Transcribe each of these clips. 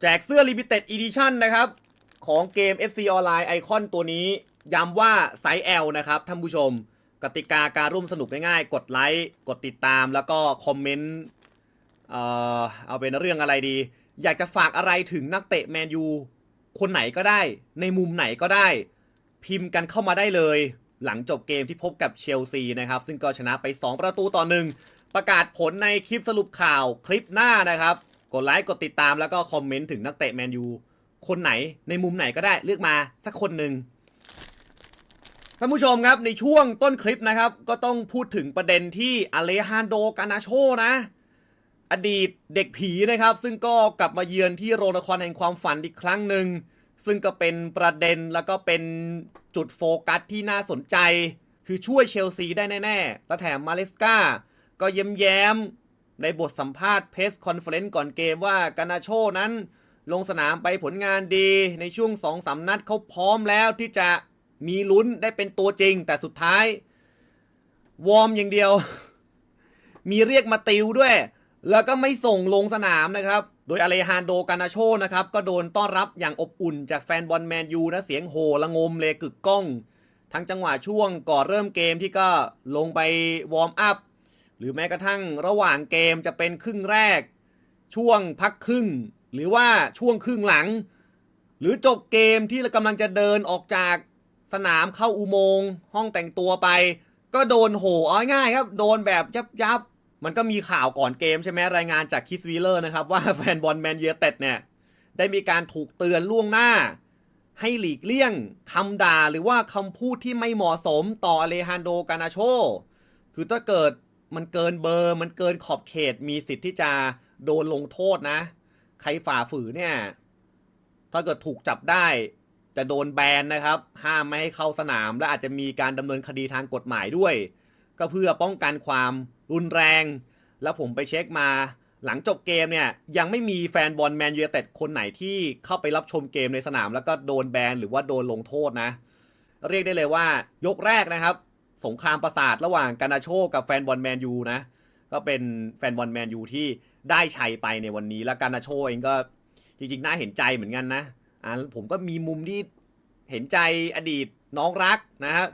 แจกเสื้อ Limited Edition นะครับ ของเกม FC Online ไอคอนตัวนี้ ย้ำว่าไซส์ L นะครับท่านผู้ชม กติกาการร่วมสนุกง่ายๆ กดไลค์กดติดตามแล้วก็คอมเมนต์เอ่อเอาเป็นเรื่องอะไรดี อยากจะฝากอะไรถึงนักเตะแมนยูคนไหนก็ได้ ในมุมไหนก็ได้ พิมพ์กันเข้ามาได้เลย หลังจบเกมที่พบกับเชลซีนะครับ ซึ่งก็ชนะไป 2 ประตูต่อหนึ่งประกาศผลในคลิปสรุปข่าวคลิปหน้านะครับ กดไลค์กดติดตามแล้วก็คอมเมนต์ถึงนักเตะแมนยูคนไหนในมุมไหนก็ได้เลือกมาสักคนหนึ่งท่านผู้ชมครับในช่วงต้นคลิปนะครับ ก็ต้องพูดถึงประเด็นที่อเลฮานโดกานาโชนะ อดีตเด็กผีนะครับ ซึ่งก็กลับมาเยือนที่โรงละครแห่งความฝันอีกครั้งหนึ่งซึ่งก็เป็นประเด็นแล้วก็เป็นจุดโฟกัสที่น่าสนใจ คือช่วยเชลซีได้แน่ ๆ และแถมมาเลสกาก็เย้มแย้ม ในบทสัมภาษณ์เพสคอนเฟอเรนซ์ก่อนเกมว่ากานาโชนั้นลงสนามไปผลงานดีในช่วงสองสามนัดเขาพร้อมแล้วที่จะมีลุ้นได้เป็นตัวจริง แต่สุดท้าย วอร์มอย่างเดียว มีเรียกมาติวด้วย แล้วก็ไม่ส่งลงสนามนะครับ โดยอเลฮานโดกานาโชนะครับ ก็โดนต้อนรับอย่างอบอุ่นจากแฟนบอลแมนยูนะเสียงโห่ละงมเลยกึกก้อง ทั้งจังหวะช่วงก่อนเริ่มเกมที่ก็ลงไปวอร์มอัพ หรือแม้กระทั่งระหว่างเกมจะเป็นครึ่งแรก ช่วงพักครึ่ง หรือว่าช่วงครึ่งหลัง หรือจบเกมที่เรากำลังจะเดินออกจากสนามเข้าอุโมงค์ห้องแต่งตัวไป ก็โดนโหเอาง่ายครับ โดนแบบยับยับมันก็มีข่าวก่อนเกมใช่ไหมรายงานจากคิสวีเลอร์นะครับ ว่าแฟนบอลแมนยูเต็ดเนี่ย ได้มีการถูกเตือนล่วงหน้า ให้หลีกเลี่ยงคำด่าหรือว่าคำพูดที่ไม่เหมาะสมต่ออเลฮานโดกานาโช คือถ้าเกิด มันเกินเบอร์ มันเกินขอบเขตมีสิทธิ์ที่จะโดนลงโทษนะ ใครฝ่าฝืนเนี่ย ถ้าเกิดถูกจับได้จะโดนแบนนะครับ ห้ามไม่ให้เข้าสนาม และอาจจะมีการดำเนินคดีทางกฎหมายด้วย ก็เพื่อป้องกันความรุนแรง แล้วผมไปเช็คมา หลังจบเกมเนี่ย ยังไม่มีแฟนบอลแมนยูเต็ดคนไหนที่เข้าไปรับชมเกมในสนาม แล้วก็โดนแบนหรือว่าโดนลงโทษนะ เรียกได้เลยว่ายกแรกนะครับ สงครามประสาทระหว่างกานาโชกับแฟนบอลแมนยูนะ ก็เป็นแฟนบอลแมนยูที่ได้ชัยไปในวันนี้ แล้วกานาโชเองก็จริงๆ น่าเห็นใจเหมือนกันนะอ่าผมก็มีมุมที่เห็นใจอดีตน้องรักนะฮะ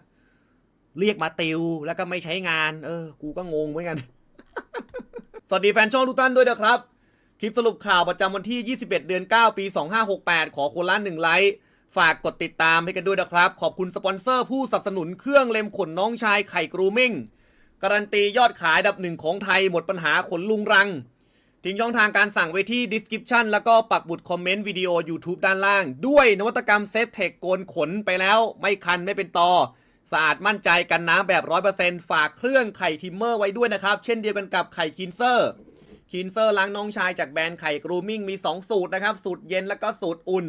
เรียกมาติวแล้วก็ไม่ใช้งาน เออ กูก็งงเหมือนกัน สวัสดีแฟนช่องทุกท่านด้วยนะครับ คลิปสรุปข่าวประจำวันที่ 21 เดือน 9 ปี 2568 ขอคนละหนึ่งไลค์ ฝากกดติดตามให้กันด้วยนะครับ ขอบคุณสปอนเซอร์ผู้สนับสนุนเครื่องเล็มขนน้องชายไข่กรูมิ่ง การันตียอดขายดับหนึ่งของไทยหมดปัญหาขนลุงรัง ทิ้งช่องทางการสั่งไว้ที่ description แล้วก็ปักบุดคอมเมนต์วิดีโอ YouTube ด้านล่าง ด้วยนวัตกรรมเซฟเทคโกนขนไปแล้วไม่คันไม่เป็นตอสะอาดมั่นใจกันน้ำแบบ 100%ฝากเครื่องไข่ทิมเมอร์ไว้ด้วยนะครับ เช่นเดียวกันกับไข่คินเซอร์คินเซอร์ล้างน้องชายจากแบรนด์ไข่กรูมิ่งมี 2 สูตรนะครับ สูตรเย็นแล้วก็สูตรอุ่น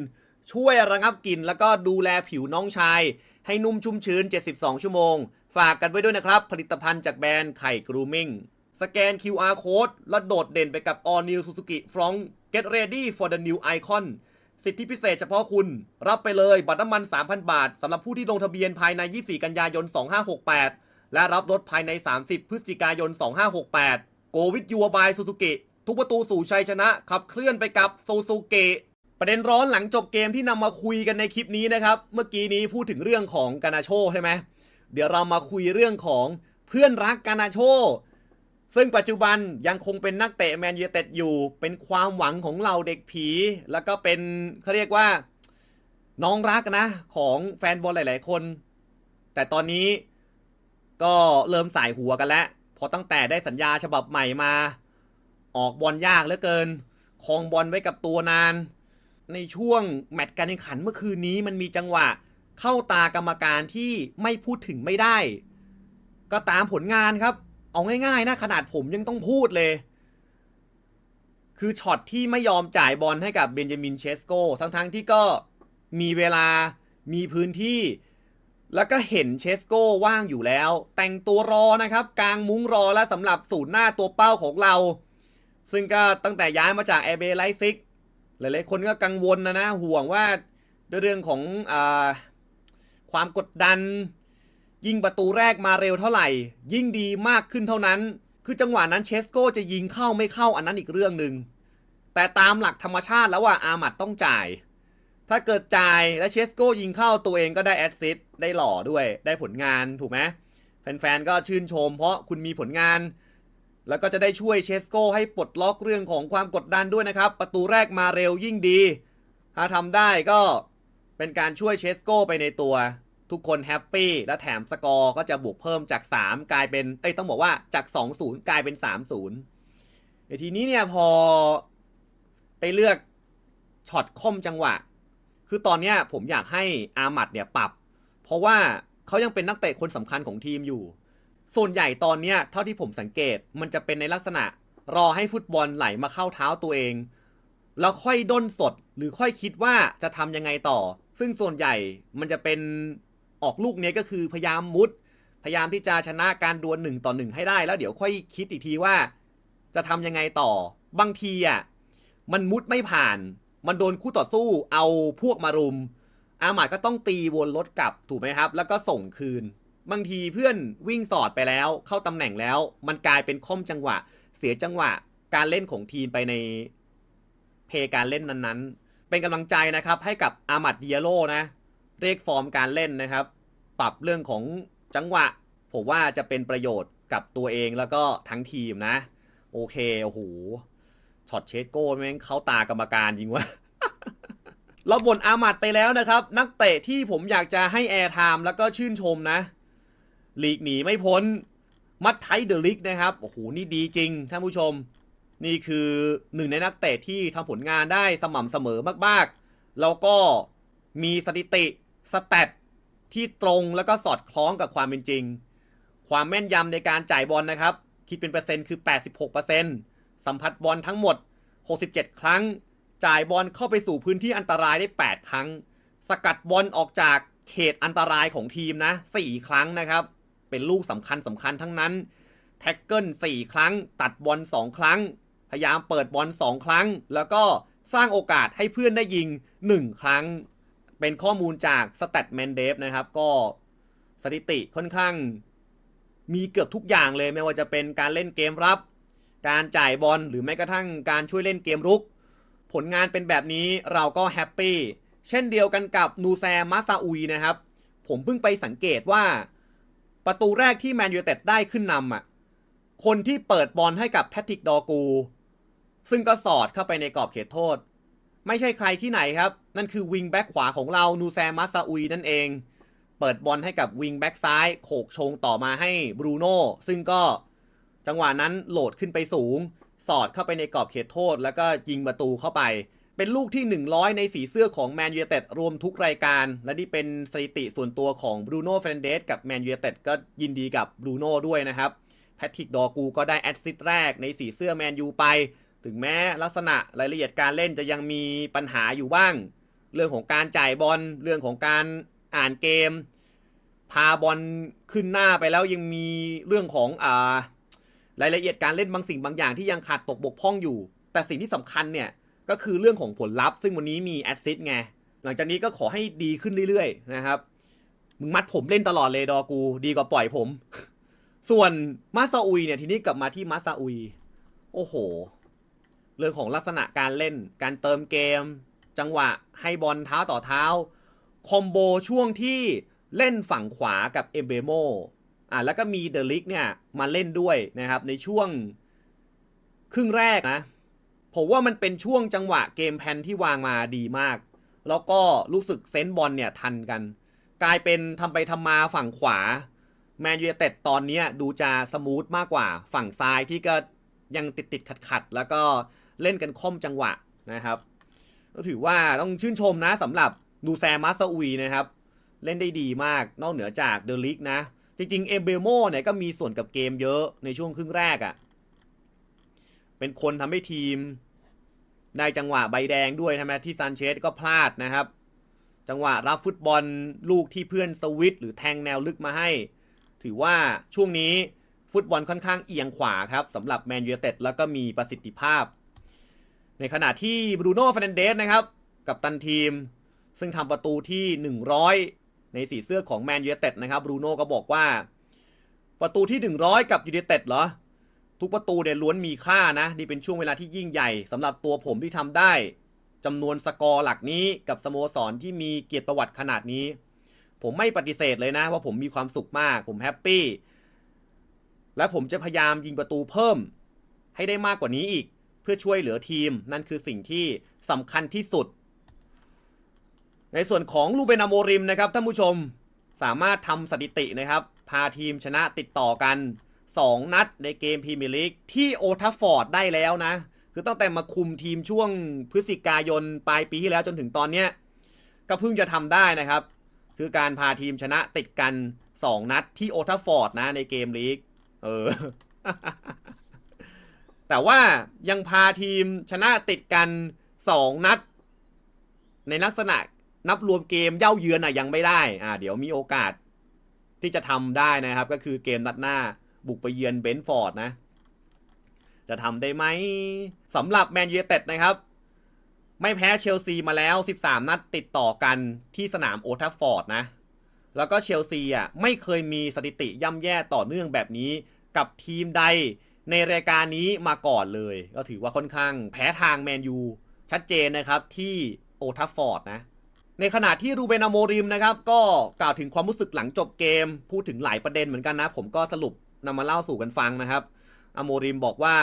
ช่วยระงับกลิ่นแล้วก็ดูแลผิวน้องชาย ให้นุ่มชุ่มชื้น 72 ชั่วโมง ฝากกันไว้ด้วยนะครับ ผลิตภัณฑ์จากแบรนด์ไข่กรูมิ่งสแกน QR code แล้วโดดเด่นไปกับ All New Suzuki Front Get ready for the new icon สิทธิพิเศษเฉพาะคุณ รับไปเลยบัตรน้ำมัน 3,000 บาทสำหรับผู้ที่ลงทะเบียนภายใน 24 กันยายน 2568 และรับรถภายใน 30 พฤศจิกายน 2568 Go with you by Suzuki ทุกประตูสู่ชัยชนะ ขับเคลื่อนไปกับ Suzuki ประเด็นร้อนหลังจบเกมที่นำมาคุยกันในคลิปนี้นะครับ เมื่อกี้นี้พูดถึงเรื่องของกานาโชใช่ไหมเดี๋ยวเรามาคุยเรื่องของเพื่อนรักกานาโช ซึ่งปัจจุบันยังคงเป็นนักเตะแมนยูเต็ดอยู่ เป็นความหวังของเราเด็กผี แล้วก็เป็นเขาเรียกว่าน้องรักนะ ของแฟนบอลหลาย ๆ คน แต่ตอนนี้ก็เริ่มสายหัวกันแล้วเพราะตั้งแต่ได้สัญญาฉบับใหม่มา ออกบอลยากเหลือเกินคองบอลไว้กับตัวนาน ในช่วงแมตช์การแข่งขันเมื่อคืนนี้มันมีจังหวะเข้าตากรรมการที่ไม่พูดถึงไม่ได้ ก็ตามผลงานครับ เอาง่ายๆนะขนาดผมยังต้องพูดเลย คือช็อตที่ไม่ยอมจ่ายบอลให้กับเบนจามินเชสโกทั้งๆที่ก็มีเวลามีพื้นที่ แล้วก็เห็นเชสโกว่างอยู่แล้ว แต่งตัวรอนะครับ กลางมุ้งรอแล้วสำหรับสูตรหน้าตัวเป้าของเรา ซึ่งก็ตั้งแต่ย้ายมาจากแอร์เบไลซิก หลายๆคนก็กังวลนะนะห่วงว่าด้วยเรื่องของอความกดดัน ยิงประตูแรกมาเร็วเท่าไหร่ ยิ่งดีมากขึ้นเท่านั้น คือจังหวะนั้นเชสโกจะยิงเข้าไม่เข้าอันนั้นอีกเรื่องหนึ่งแต่ตามหลักธรรมชาติแล้วว่าอามัดต้องจ่าย ถ้าเกิดจ่ายและเชสโกยิงเข้าตัวเองก็ได้แอดซิสได้หล่อด้วยได้ผลงานถูกไหมแฟนๆก็ชื่นชม เพราะคุณมีผลงาน แล้วก็จะได้ช่วยเชสโก้ให้ปลดล็อกเรื่องของความกดดันด้วยนะครับ ประตูแรกมาเร็วยิ่งดี ถ้าทำได้ก็เป็นการช่วยเชสโก้ไปในตัว ทุกคนแฮปปี้และแถมสกอร์ก็จะบวกเพิ่มจาก 3 กลายเป็น เอ้ยต้องบอกว่าจาก 2-0 กลายเป็น 3-0แต่ทีนี้เนี่ยพอไปเลือกช็อตคมจังหวะ คือตอนเนี้ยผมอยากให้อามัดเนี่ยปรับ เพราะว่าเขายังเป็นนักเตะคนสำคัญของทีมอยู่ ส่วนใหญ่ตอนเนี้ยเท่าที่ผมสังเกตมันจะเป็นในลักษณะรอให้ฟุตบอลไหลมาเข้าเท้าตัวเอง แล้วค่อยด้นสดหรือค่อยคิดว่าจะทำยังไงต่อ ซึ่งส่วนใหญ่มันจะเป็นออกลูกเนี้ยก็คือพยายามมุด พยายามที่จะชนะการดวลหนึ่งต่อหนึ่งให้ได้แล้วเดี๋ยวค่อยคิดอีกทีว่า จะทำยังไงต่อ บางทีอะมันมุดไม่ผ่าน มันโดนคู่ต่อสู้เอาพวกมารุม อาหมาดก็ต้องตีวนรถกลับถูกไหมครับ แล้วก็ส่งคืน บางทีเพื่อนวิ่งสอดไปแล้ว เข้าตำแหน่งแล้ว มันกลายเป็นค่อมจังหวะ เสียจังหวะการเล่นของทีมไปในเพลย์การเล่นนั้นๆ เป็นกำลังใจนะครับให้กับอามัดเดียโลนะ เรียกฟอร์มการเล่นนะครับ ปรับเรื่องของจังหวะ ผมว่าจะเป็นประโยชน์กับตัวเองแล้วก็ทั้งทีมนะ โอเค โอ้โหช็อตเชสโก้แม่งเข้าตากรรมการจริงวะเราบ่นอามัดไปแล้วนะครับ นักเตะที่ผมอยากจะให้แอร์ไทม์แล้วก็ชื่นชมนะ ลีกหนีไม่พ้น มัดไทเดอะลิกนะครับ โอ้โห นี่ดีจริง ท่านผู้ชม นี่คือหนึ่งในนักเตะที่ทำผลงานได้สม่ำเสมอมากๆ แล้วก็มีสถิติสแตทที่ตรงแล้วก็สอดคล้องกับความเป็นจริง ความแม่นยำในการจ่ายบอลนะครับ คิดเป็นเปอร์เซ็นต์คือ 86%สัมผัสบอลทั้งหมด 67 ครั้ง จ่ายบอลเข้าไปสู่พื้นที่อันตรายได้ 8 ครั้ง สกัดบอลออกจากเขตอันตรายของทีมนะ 4 ครั้งนะครับ เป็นลูกสำคัญสำคัญทั้งนั้น แท็กเกิล4ครั้ง ตัดบอล2ครั้ง พยายามเปิดบอล2ครั้ง แล้วก็สร้างโอกาสให้เพื่อนได้ยิง 1 ครั้ง เป็นข้อมูลจาก s t a t m a n d e v นะครับ ก็สถิติค่อนข้าง มีเกือบทุกอย่างเลยไม่ว่าจะเป็นการเล่นเกมรับ การจ่ายบอลหรือแม้กระทั่งการช่วยเล่นเกมรุก ผลงานเป็นแบบนี้เราก็แฮปปี้เช่นเดียวกันกับนูแซมาซาอุยนะครับ ผมเพิ่งไปสังเกตว่า ประตูแรกที่แมนยูเต็ดได้ขึ้นนำอะคนที่เปิดบอลให้กับแพทริกดอกู ซึ่งก็สอดเข้าไปในกรอบเขตโทษ ไม่ใช่ใครที่ไหนครับ นั่นคือวิงแบ็กขวาของเรานูแซมาซาอุยนั่นเอง เปิดบอลให้กับวิงแบ็กซ้ายโขกชงต่อมาให้บรูโน่ซึ่งก็จังหวะนั้นโหลดขึ้นไปสูง สอดเข้าไปในกรอบเขตโทษ แล้วก็ยิงประตูเข้าไป เป็นลูกที่ 100 ในสีเสื้อของแมนยูเต็ดรวมทุกรายการ และนี่เป็นสถิติส่วนตัวของบรูโน่เฟรนเดสกับแมนยูเต็ดก็ยินดีกับบรูโน่ด้วยนะครับแพทริกดอกูก็ได้แอดซิสต์แรกในสีเสื้อแมนยูไป ถึงแม้ลักษณะรายละเอียดการเล่นจะยังมีปัญหาอยู่บ้าง เรื่องของการจ่ายบอลเรื่องของการอ่านเกม พาบอลขึ้นหน้าไปแล้วยังมีเรื่องของอ่ารายละเอียดการเล่นบางสิ่งบางอย่างที่ยังขาดตกบกพร่องอยู่ แต่สิ่งที่สำคัญเนี่ย ก็คือเรื่องของผลลัพธ์ ซึ่งวันนี้มีแอดซิสต์ไง หลังจากนี้ก็ขอให้ดีขึ้นเรื่อยๆนะครับ มึงมัดผมเล่นตลอดเลยดอกู ดีกว่าปล่อยผม ส่วนมาซาอุยเนี่ยทีนี้กลับมาที่มาซาอุย โอ้โห เรื่องของลักษณะการเล่น การเติมเกม จังหวะให้บอลเท้าต่อเท้า คอมโบช่วงที่เล่นฝั่งขวากับเอเบโมอะแล้วก็มีเดลิกเนี่ยมาเล่นด้วยนะครับในช่วงครึ่งแรกนะ ผมว่ามันเป็นช่วงจังหวะเกมแพนที่วางมาดีมาก แล้วก็รู้สึกเซนบอลเนี่ยทันกัน กลายเป็นทำไปทำมาฝั่งขวาแมนยูเต็ดตอนนี้ดูจะสมูทมากกว่าฝั่งซ้ายที่ก็ยังติดติดขัดขัดแล้วก็เล่นกันค่อมจังหวะนะครับก็ถือว่าต้องชื่นชมนะสำหรับดูแซมัสอุยนะครับ เล่นได้ดีมากนอกเหนือจากเดลิกนะ จริงๆ เอเบโมเนี่ยก็มีส่วนกับเกมเยอะในช่วงครึ่งแรกอะ่ะเป็นคนทำให้ทีม ได้จังหวะใบแดงด้วยใช่ไหมที่ซานเชสก็พลาดนะครับ จังหวะรับฟุตบอลลูกที่เพื่อนสวิตหรือแทงแนวลึกมาให้ ถือว่าช่วงนี้ฟุตบอลค่อนข้างเอียงขวาครับสำหรับแมนยูเต็ดแล้วก็มีประสิทธิภาพ ในขณะที่บรูโน่ฟ r นเดสนะครับ กับตันทีม ซึ่งทำประตูที่ 100 ในสีเสื้อของแมนยูเต็ดนะครับบรูโน่ก็บอกว่า ประตูที่ 100 กับยูเต็ดเหรอ ทุกประตูเนี่ยล้วนมีค่านะ นี่เป็นช่วงเวลาที่ยิ่งใหญ่สำหรับตัวผมที่ทำได้จำนวนสกอร์หลักนี้กับสโมสรที่มีเกียรติประวัติขนาดนี้ ผมไม่ปฏิเสธเลยนะ ว่าผมมีความสุขมาก ผมแฮปปี้และผมจะพยายามยิงประตูเพิ่ม ให้ได้มากกว่านี้อีก เพื่อช่วยเหลือทีม นั่นคือสิ่งที่สำคัญที่สุด ในส่วนของลูเบนอาโมริมนะครับท่านผู้ชมสามารถทำสถิตินะครับ พาทีมชนะติดต่อกัน 2 นัดในเกมพรีเมียร์ลีกที่โอทัฟฟอร์ดได้แล้วนะ คือตั้งแต่มาคุมทีมช่วงพฤศจิกายนปลายปีที่แล้วจนถึงตอนเนี้ยก็เพิ่งจะทำได้นะครับ คือการพาทีมชนะติดกัน 2 นัดที่โอทัฟฟอร์ดนะในเกมลีกเออ แต่ว่ายังพาทีมชนะติดกัน 2 นัด ในลักษณะนับรวมเกมเย่าเยือนอะยังไม่ได้ อ่า เดี๋ยวมีโอกาสที่จะทำได้นะครับ ก็คือเกมนัดหน้า บุกไปเยือนเบนฟอร์ดนะ จะทำได้ไหมสำหรับแมนยูเต็ดนะครับ ไม่แพ้เชลซีมาแล้ว 13 นัดติดต่อกันที่สนามโอทัฟฟอร์ดนะ แล้วก็เชลซีอะไม่เคยมีสถิติย่ำแย่ต่อเนื่องแบบนี้กับทีมใดในรายการนี้มาก่อนเลย ก็ถือว่าค่อนข้างแพ้ทางแมนยูชัดเจนนะครับที่โอทัฟฟอร์ดนะ ในขณะที่รูเบนอโมริมนะครับ ก็กล่าวถึงความรู้สึกหลังจบเกม พูดถึงหลายประเด็นเหมือนกันนะ ผมก็สรุป นำมาเล่าสู่กันฟังนะครับอโมริมบอกว่า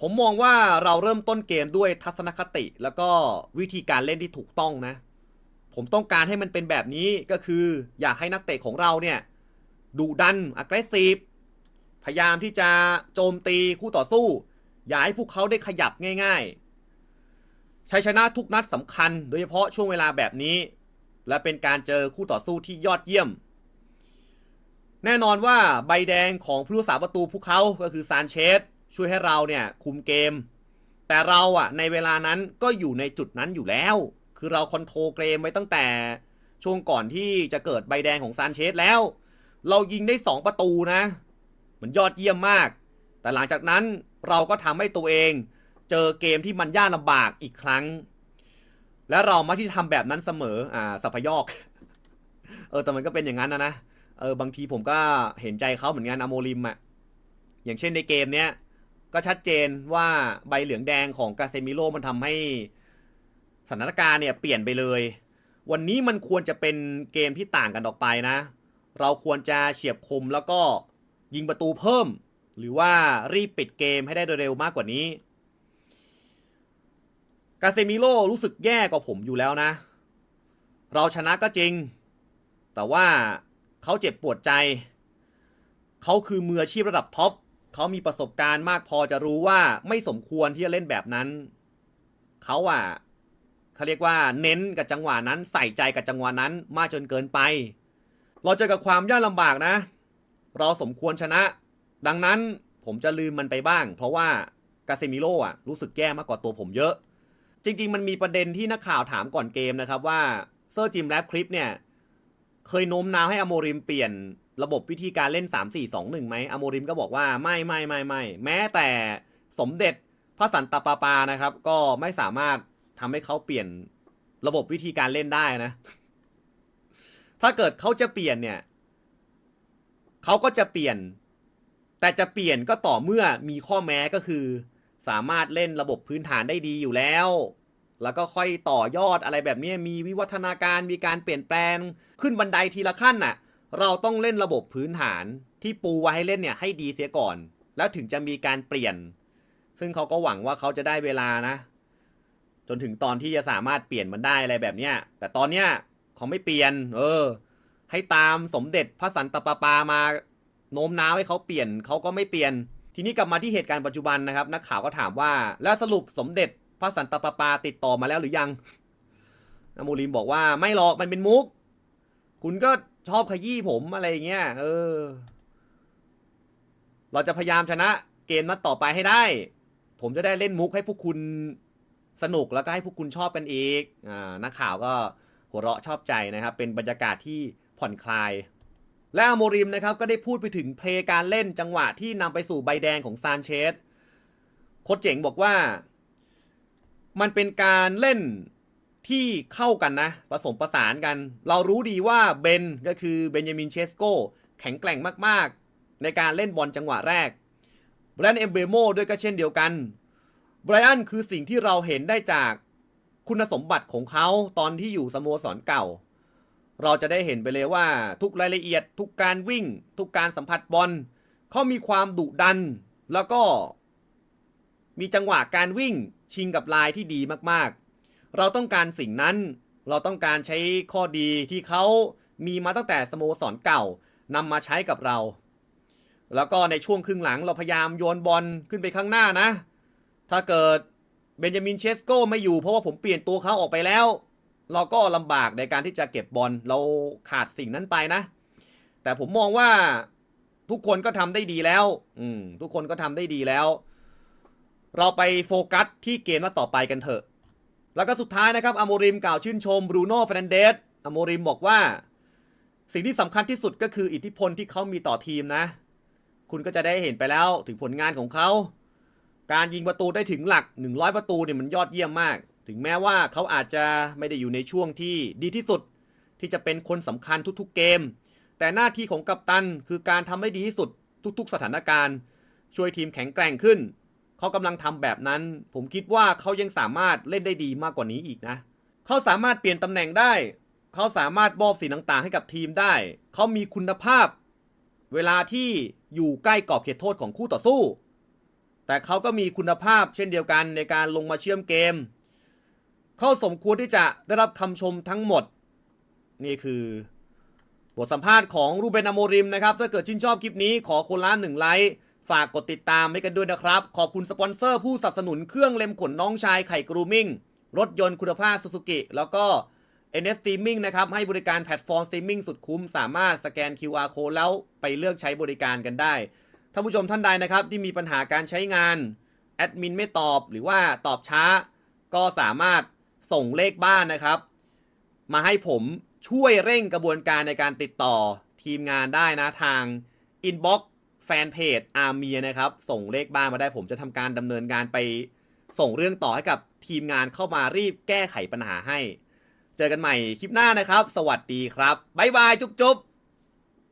ผมมองว่าเราเริ่มต้นเกมด้วยทัศนคติ แล้วก็วิธีการเล่นที่ถูกต้องนะ ผมต้องการให้มันเป็นแบบนี้ก็คือ อยากให้นักเตะของเราเนี่ยดุดัน aggressive พยายามที่จะโจมตีคู่ต่อสู้ อย่าให้พวกเขาได้ขยับง่ายๆชัยชนะทุกนัดสำคัญ โดยเฉพาะช่วงเวลาแบบนี้ และเป็นการเจอคู่ต่อสู้ที่ยอดเยี่ยม แน่นอนว่าใบแดงของผู้รักษาประตูพวกเขาก็คือซานเชสช่วยให้เราเนี่ยคุมเกม แต่เราอะในเวลานั้นก็อยู่ในจุดนั้นอยู่แล้ว คือเราคอนโทรลเกมไว้ตั้งแต่ช่วงก่อนที่จะเกิดใบแดงของซานเชสแล้ว เรายิงได้ 2 ประตูนะมันยอดเยี่ยมมาก แต่หลังจากนั้นเราก็ทำให้ตัวเองเจอเกมที่มันยากลำบากอีกครั้ง และเรามาที่ทำแบบนั้นเสมออ่าสัพยอก เออแต่มันก็เป็นอย่างนั้นนะนะ เออบางทีผมก็เห็นใจเขาเหมือนกันอโมริมอะอย่างเช่นในเกมเนี้ยก็ชัดเจนว่าใบเหลืองแดงของกาเซมิโลมันทำให้สถานการณ์เนี่ยเปลี่ยนไปเลย วันนี้มันควรจะเป็นเกมที่ต่างกันออกไปนะ เราควรจะเฉียบคมแล้วก็ยิงประตูเพิ่ม หรือว่ารีบปิดเกมให้ได้โดยเร็วมากกว่านี้ กาเซมิโลรู้สึกแย่กว่าผมอยู่แล้วนะ เราชนะก็จริง แต่ว่า เขาเจ็บปวดใจ เขาคือมืออาชีพระดับท็อปเขามีประสบการณ์มากพอจะรู้ว่าไม่สมควรที่จะเล่นแบบนั้น เขาอะเขาเรียกว่าเน้นกับจังหวะนั้น ใส่ใจกับจังหวะนั้นมากจนเกินไป เราเจอกับความยากลำบากนะ เราสมควรชนะ ดังนั้นผมจะลืมมันไปบ้าง เพราะว่ากาเซมิโลอะรู้สึกแย่มากกว่าตัวผมเยอะ จริง ๆ มันมีประเด็นที่นักข่าวถามก่อนเกมนะครับว่าเซอร์จิมแรปคลิปเนี่ย เคยโน้มน้าวให้อโมริมเปลี่ยนระบบวิธีการเล่น 3 4 2 1ไหมอโมริมก็บอกว่าไม่ไม่ไม่ไม่แม้แต่สมเด็จพระสันตะปาปานะครับ ก็ไม่สามารถทำให้เขาเปลี่ยนระบบวิธีการเล่นได้นะ ถ้าเกิดเขาจะเปลี่ยนเนี่ยเขาก็จะเปลี่ยน แต่จะเปลี่ยนก็ต่อเมื่อมีข้อแม้ก็คือ สามารถเล่นระบบพื้นฐานได้ดีอยู่แล้ว แล้วก็ค่อยต่อยอดอะไรแบบนี้มีวิวัฒนาการมีการเปลี่ยนแปลง ขึ้นบันไดทีละขั้นน่ะ เราต้องเล่นระบบพื้นฐานที่ปูไว้ให้เล่นเนี่ยให้ดีเสียก่อน แล้วถึงจะมีการเปลี่ยน ซึ่งเขาก็หวังว่าเขาจะได้เวลานะ จนถึงตอนที่จะสามารถเปลี่ยนมันได้อะไรแบบเนี้ยแต่ตอนเนี้ยเขาไม่เปลี่ยน เออ ให้ตามสมเด็จพระสันตะปาปามาโน้มน้าวให้เขาเปลี่ยนเขาก็ไม่เปลี่ยน ทีนี้กลับมาที่เหตุการณ์ปัจจุบันนะครับ นักข่าวก็ถามว่า แล้วสรุปสมเด็จ พระสันตะปาปาติดต่อมาแล้วหรือยังนามูลิมบอกว่าไม่หรอกมันเป็นมุก คุณก็ชอบขยี้ผมอะไรอย่างเงี้ยเออ เราจะพยายามชนะเกมนัดต่อไปให้ได้ ผมจะได้เล่นมุกให้พวกคุณสนุกแล้วก็ให้พวกคุณชอบกันอีกอ่านักข่าวก็หัวเราะชอบใจนะครับ เป็นบรรยากาศที่ผ่อนคลาย และอโมริมนะครับก็ได้พูดไปถึงเพลงการเล่นจังหวะที่นำไปสู่ใบแดงของซานเชสโค้ชเจ๋งบอกว่า มันเป็นการเล่นที่เข้ากันนะ ผสมประสานกัน เรารู้ดีว่าเบนก็คือเบนยามินเชสโกแข็งแกร่งมากๆ ในการเล่นบอลจังหวะแรกแบรนด์เอมเบโมด้วยก็เช่นเดียวกันไบรอันคือสิ่งที่เราเห็นได้จากคุณสมบัติของเขาตอนที่อยู่สโมสรเก่า เราจะได้เห็นไปเลยว่าทุกรายละเอียด ทุกการวิ่ง ทุกการสัมผัสบอลเขามีความดุดัน แล้วก็มีจังหวะการวิ่ง ชิงกับลายที่ดีมากๆ เราต้องการสิ่งนั้น เราต้องการใช้ข้อดีที่เขามีมาตั้งแต่สโมสรเก่านำมาใช้กับเรา แล้วก็ในช่วงครึ่งหลังเราพยายามโยนบอลขึ้นไปข้างหน้านะ ถ้าเกิดเบนจามินเชสโกไม่อยู่เพราะว่าผมเปลี่ยนตัวเขาออกไปแล้ว เราก็ลำบากในการที่จะเก็บบอลเราขาดสิ่งนั้นไปนะ แต่ผมมองว่าทุกคนก็ทำได้ดีแล้ว อืมทุกคนก็ทำได้ดีแล้ว เราไปโฟกัสที่เกมนัดต่อไปกันเถอะ แล้วก็สุดท้ายนะครับอโมริมกล่าวชื่นชมบรูโน่เฟรนเดสอโมริมบอกว่า สิ่งที่สำคัญที่สุดก็คืออิทธิพลที่เขามีต่อทีมนะ คุณก็จะได้เห็นไปแล้วถึงผลงานของเขา การยิงประตูได้ถึงหลัก 100 ประตูเนี่ยมันยอดเยี่ยมมาก ถึงแม้ว่าเขาอาจจะไม่ได้อยู่ในช่วงที่ดีที่สุด ที่จะเป็นคนสำคัญทุกๆเกม แต่หน้าที่ของกัปตันคือการทำให้ดีที่สุดทุกๆ สถานการณ์ ช่วยทีมแข็งแกร่งขึ้น เขากำลังทำแบบนั้น ผมคิดว่าเขายังสามารถเล่นได้ดีมากกว่านี้อีกนะ เขาสามารถเปลี่ยนตำแหน่งได้ เขาสามารถมอบสิ่งต่างๆ ให้กับทีมได้ เขามีคุณภาพ เวลาที่อยู่ใกล้กรอบเขตโทษของคู่ต่อสู้ แต่เขาก็มีคุณภาพเช่นเดียวกันในการลงมาเชื่อมเกม เขาสมควรที่จะได้รับคำชมทั้งหมด นี่คือบทสัมภาษณ์ของรูเบนอโมริมนะครับ ถ้าเกิดชื่นชอบคลิปนี้ขอคนละหนึ่งไลค์ ฝากกดติดตามให้กันด้วยนะครับ ขอบคุณสปอนเซอร์ผู้สนับสนุนเครื่องเล็มขนน้องชายไข่กรูมิ่งรถยนต์คุณภาพซูซูกิแล้วก็ NF Streaming นะครับ ให้บริการแพลตฟอร์ม Streaming สุดคุ้ม สามารถสแกน QR Code แล้วไปเลือกใช้บริการกันได้ท่านผู้ชมท่านใดนะครับที่มีปัญหาการใช้งานแอดมินไม่ตอบหรือว่าตอบช้า ก็สามารถส่งเลขบ้านนะครับ มาให้ผมช่วยเร่งกระบวนการในการติดต่อทีมงานได้นะทาง Inbox แฟนเพจอาร์เมียนะครับ ส่งเลขบ้านมาได้ผมจะทำการดำเนินการไปส่งเรื่องต่อให้กับทีมงานเข้ามารีบแก้ไขปัญหาให้ เจอกันใหม่คลิปหน้านะครับ สวัสดีครับ บ๊ายบาย จุ๊บ